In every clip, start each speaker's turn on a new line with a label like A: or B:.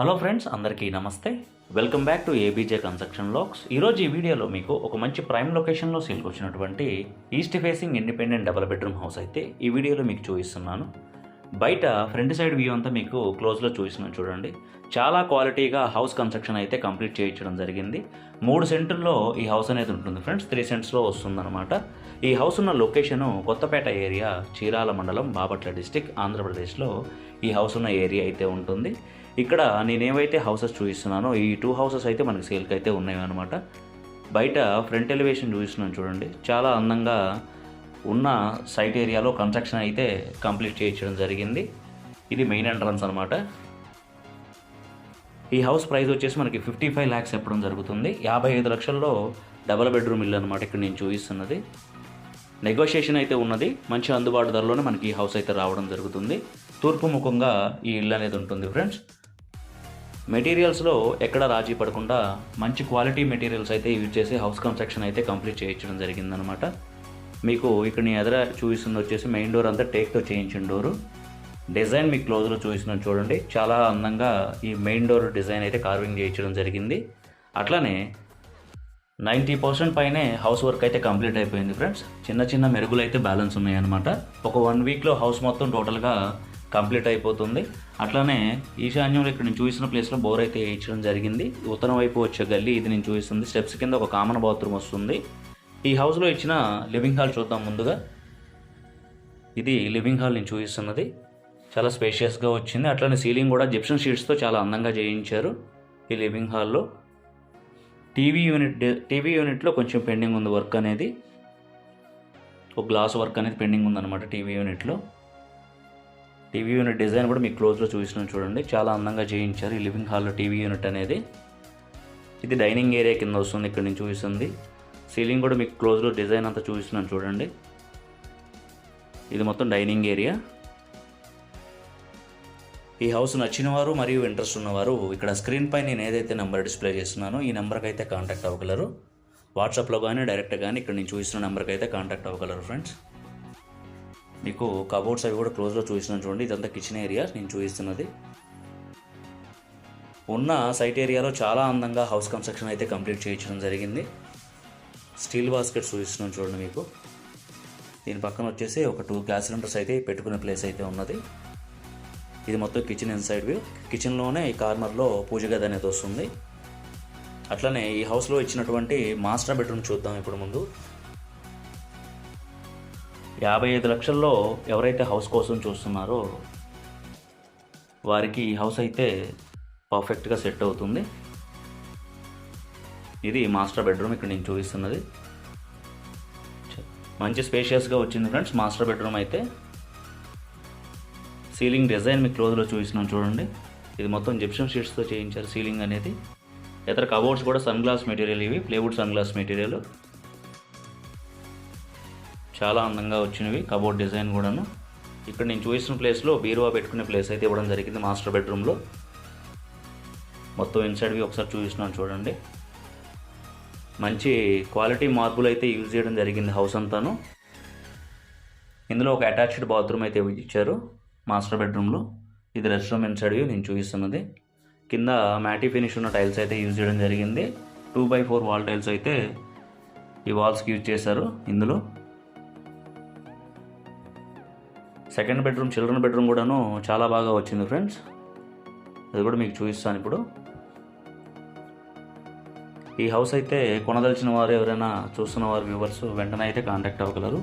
A: Hello friends అందరికీ నమస్తే. Welcome back to ABJ construction lakhs ఈరోజు ఈ వీడియోలో మీకు ఒక మంచి ప్రైమ్ లొకేషన్లో సేల్కి వచ్చినటువంటి east facing independent double bedroom house అయితే ఈ వీడియోలో మీకు చూపిస్తున్నాను. బయట ఫ్రంట్ సైడ్ వ్యూ అంతా మీకు క్లోజ్లో చూపిస్తున్నాను చూడండి. చాలా క్వాలిటీగా హౌస్ కన్స్ట్రక్షన్ అయితే కంప్లీట్ చేయించడం జరిగింది. మూడు సెంటర్లో ఈ హౌస్ అనేది ఉంటుంది ఫ్రెండ్స్ త్రీ సెంట్స్లో వస్తుందన్నమాట. ఈ హౌస్ ఉన్న లొకేషను కొత్తపేట ఏరియా చీరాల మండలం బాపట్ల డిస్టిక్ ఆంధ్రప్రదేశ్లో ఈ హౌస్ ఉన్న ఏరియా అయితే ఉంటుంది. ఇక్కడ నేనేవైతే హౌసెస్ చూపిస్తున్నానో ఈ టూ హౌసెస్ అయితే మనకి సేల్కి అయితే ఉన్నాయి అనమాట బయట ఫ్రంట్ ఎలివేషన్ చూపిస్తున్నాను చూడండి. చాలా అందంగా ఉన్న సైట్ ఏరియాలో కన్స్ట్రక్షన్ అయితే కంప్లీట్ చేయించడం జరిగింది. ఇది మెయిన్ ఎంట్రన్స్ అనమాట ఈ హౌస్ ప్రైస్ వచ్చేసి మనకి ఫిఫ్టీ ఫైవ్ ల్యాక్స్ చెప్పడం జరుగుతుంది. యాభై ఐదు లక్షల్లో డబల్ బెడ్రూమ్ ఇల్లు అనమాట ఇక్కడ నేను చూపిస్తున్నది. నెగోషియేషన్ అయితే ఉన్నది. మంచి అందుబాటు ధరలోనే మనకి ఈ హౌస్ అయితే రావడం జరుగుతుంది. తూర్పు ముఖంగా ఈ ఇల్లు అనేది ఉంటుంది ఫ్రెండ్స్. మెటీరియల్స్లో ఎక్కడ రాజీ పడకుండా మంచి క్వాలిటీ మెటీరియల్స్ అయితే యూజ్ చేసి హౌస్ కన్స్ట్రక్షన్ అయితే కంప్లీట్ చేయించడం జరిగిందనమాట మీకు ఇక్కడ నీ ఎదుర చూపిస్తుంది వచ్చేసి మెయిన్ డోర్ అంతా టేక్తో చేయించిన డోరు. డిజైన్ మీకు క్లోజ్లో చూసిన చూడండి. చాలా అందంగా ఈ మెయిన్ డోర్ డిజైన్ అయితే కార్వింగ్ చేయించడం జరిగింది. అట్లానే నైంటీ పర్సెంట్ పైనే హౌస్ వర్క్ అయితే కంప్లీట్ అయిపోయింది ఫ్రెండ్స్. చిన్న చిన్న మెరుగులు అయితే బ్యాలెన్స్ ఉన్నాయన్నమాట. ఒక వన్ వీక్లో హౌస్ మొత్తం టోటల్గా కంప్లీట్ అయిపోతుంది. అట్లానే ఈశాన్యంలో ఇక్కడ నేను చూసిన ప్లేస్లో బోర్ అయితే వేయించడం జరిగింది. ఉత్తరం వైపు వచ్చే గల్లీ ఇది నేను చూపిస్తుంది స్టెప్స్ కింద ఒక కామన్ బాత్రూమ్ వస్తుంది. ఈ హౌస్లో ఇచ్చిన లివింగ్ హాల్ చూద్దాం ముందుగా. ఇది లివింగ్ హాల్ నేను చూపిస్తున్నది. చాలా స్పేషియస్గా వచ్చింది. అట్లనే సీలింగ్ కూడా జిప్షన్ షీట్స్తో చాలా అందంగా చేయించారు ఈ లివింగ్ హాల్లో. టీవీ యూనిట్ టీవీ యూనిట్లో కొంచెం పెండింగ్ ఉంది వర్క్ అనేది. ఒక గ్లాస్ వర్క్ అనేది పెండింగ్ ఉందన్నమాట టీవీ యూనిట్లో. టీవీ యూనిట్ డిజైన్ కూడా మీకు క్లోజ్లో చూసిన చూడండి. చాలా అందంగా చేయించారు. ఈ లివింగ్ హాల్లో టీవీ యూనిట్ అనేది. ఇది డైనింగ్ ఏరియా కింద వస్తుంది. ఇక్కడ నుంచి చూపిస్తుంది. సీలింగ్ కూడా మీకు క్లోజ్లో డిజైన్ అంతా చూపిస్తున్నాను చూడండి. ఇది మొత్తం డైనింగ్ ఏరియా. ఈ హౌస్ నచ్చిన వారు మరియు ఇంట్రెస్ట్ ఉన్నవారు ఇక్కడ స్క్రీన్ పై నేను ఏదైతే నెంబర్ డిస్ప్లే చేస్తున్నానో ఈ నెంబర్కి అయితే కాంటాక్ట్ అవ్వగలరు. వాట్సాప్లో కానీ డైరెక్ట్ కానీ ఇక్కడ నేను చూసిన నెంబర్కి అయితే కాంటాక్ట్ అవ్వగలరు ఫ్రెండ్స్. మీకు కబోర్డ్స్ అవి కూడా క్లోజ్లో చూసినాను చూడండి. ఇదంతా కిచెన్ ఏరియా నేను చూపిస్తున్నది. ఉన్న సైట్ ఏరియాలో చాలా అందంగా హౌస్ కన్స్ట్రక్షన్ అయితే కంప్లీట్ చేయించడం జరిగింది. స్టీల్ బాస్కెట్ చూపిస్తున్నాను చూడండి మీకు. దీని పక్కన వచ్చేసి ఒక టూ గ్యాస్ సిలిండర్స్ అయితే పెట్టుకునే ప్లేస్ అయితే ఉన్నది. ఇది మొత్తం కిచెన్ ఇన్సైడ్ వ్యూ కిచెన్లోనే ఈ కార్నర్లో పూజ గది అనేది వస్తుంది. అట్లనే ఈ హౌస్లో ఇచ్చినటువంటి మాస్టర్ బెడ్రూమ్ చూద్దాం ఇప్పుడు ముందు. యాభై ఐదు లక్షల్లో ఎవరైతే హౌస్ కోసం చూస్తున్నారో వారికి ఈ హౌస్ అయితే పర్ఫెక్ట్గా సెట్ అవుతుంది. ఇది మాస్టర్ బెడ్రూమ్ ఇక్కడ నేను చూపిస్తున్నది. మంచి స్పేషియస్గా వచ్చింది ఫ్రెండ్స్ మాస్టర్ బెడ్రూమ్ అయితే. సీలింగ్ డిజైన్ మీకు క్లోజ్లో చూపిస్తున్నాను చూడండి. ఇది మొత్తం జిప్షన్ షీట్స్తో చేయించారు సీలింగ్ అనేది. ఇతర కబోర్డ్స్ కూడా సన్ గ్లాస్ మెటీరియల్ ఇవి ప్లేవుడ్ సన్ గ్లాస్ మెటీరియల్. చాలా అందంగా వచ్చినవి కబోర్డ్ డిజైన్ కూడాను. ఇక్కడ నేను చూసిన ప్లేస్లో బీరువా పెట్టుకునే ప్లేస్ అయితే ఇవ్వడం జరిగింది మాస్టర్ బెడ్రూమ్లో. మొత్తం ఇన్సైడ్వి ఒకసారి చూపిస్తున్నాను చూడండి. మంచి క్వాలిటీ మార్బుల్ అయితే యూజ్ చేయడం జరిగింది హౌస్ అంతాను. ఇందులో ఒక అటాచ్డ్ బాత్రూమ్ అయితే ఇచ్చారు మాస్టర్ బెడ్రూమ్లో. ఇది రెస్ట్ రూమ్ ఇన్సైడ్ వ్యూ నేను చూపిస్తున్నది. కింద మ్యాటీ ఫినిష్ ఉన్న టైల్స్ అయితే యూజ్ చేయడం జరిగింది. Two by four wall tiles అయితే ఈ వాల్స్కి యూజ్ చేశారు ఇందులో. సెకండ్ బెడ్రూమ్ చిల్డ్రన్ బెడ్రూమ్ కూడాను చాలా బాగా వచ్చింది ఫ్రెండ్స్. అది కూడా మీకు చూపిస్తాను ఇప్పుడు. ఈ హౌస్ అయితే కొనదలిచిన వారు ఎవరైనా చూస్తున్న వారు వ్యూవర్స్ వెంటనే అయితే కాంటాక్ట్ అవ్వగలరు.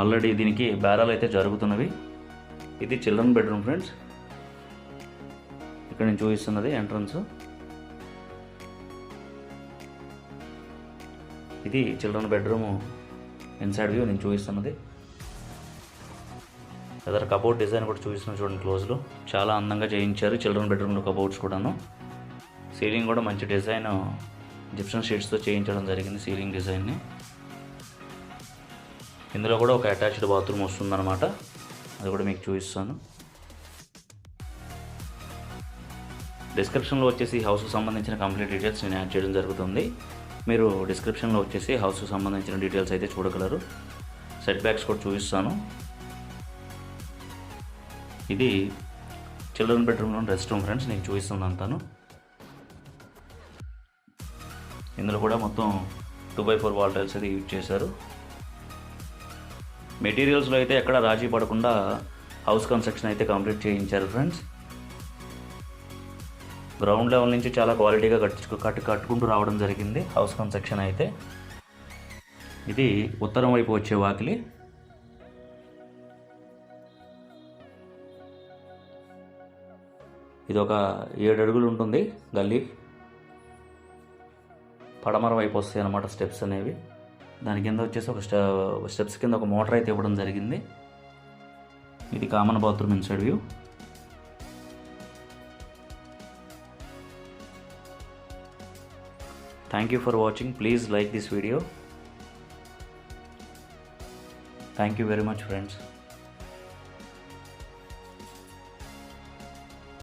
A: ఆల్రెడీ దీనికి బేరాలు అయితే జరుగుతున్నవి. ఇది చిల్డ్రన్ బెడ్రూమ్ ఫ్రెండ్స్. ఇక్కడ నేను చూపిస్తున్నది ఎంట్రన్స్. ఇది చిల్డ్రన్ బెడ్రూమ్ ఇన్సైడ్ వ్యూ నేను చూపిస్తున్నది. ఎదర కబోర్డ్ డిజైన్ కూడా చూపిస్తున్నాను చూడండి క్లోజ్లో చాలా అందంగా చేయించారు. చిల్డ్రన్ బెడ్రూమ్లో కబోర్డ్స్ కూడాను. సీలింగ్ కూడా మంచి డిజైన్ జిప్షన్ షీట్స్తో చేయించడం జరిగింది సీలింగ్ డిజైన్ని ఇందులో కూడా ఒక అటాచ్డ్ బాత్రూమ్ వస్తుందన్నమాట. అది కూడా మీకు చూపిస్తాను. డిస్క్రిప్షన్లో వచ్చేసి హౌస్కి సంబంధించిన కంప్లీట్ డీటెయిల్స్ నేను యాడ్ చేయడం జరుగుతుంది. మీరు డిస్క్రిప్షన్లో వచ్చేసి హౌస్కి సంబంధించిన డీటెయిల్స్ అయితే చూడగలరు. సెట్ బ్యాక్స్ కూడా చూపిస్తాను. ఇది చిల్డ్రన్ బెడ్రూమ్లో రెస్ట్ రూమ్ ఫ్రెండ్స్ నేను చూపిస్తున్నాను అంతాను ఇందులో కూడా మొత్తం two by four wall tiles అది యూజ్ చేశారు. మెటీరియల్స్లో అయితే ఎక్కడ రాజీ పడకుండా హౌస్ కన్స్ట్రక్షన్ అయితే కంప్లీట్ చేయించారు ఫ్రెండ్స్. గ్రౌండ్ లెవెల్ నుంచి చాలా క్వాలిటీగా కట్టు కట్టు కట్టుకుంటూ రావడం జరిగింది హౌస్ కన్స్ట్రక్షన్ అయితే. ఇది ఉత్తరం వైపు వచ్చే వాకిలి. ఇది ఒక ఏడు అడుగులు ఉంటుంది గల్లీ. పడమర వైపు వస్తాయి అన్నమాట స్టెప్స్ అనేవి. దాని కింద వచ్చేసి ఒక స్టె స్టెప్స్ కింద ఒక మోటార్ అయితే ఇవ్వడం జరిగింది. ఇది common bathroom inside view. Thank you for watching. Please like this video. Thank you very much friends.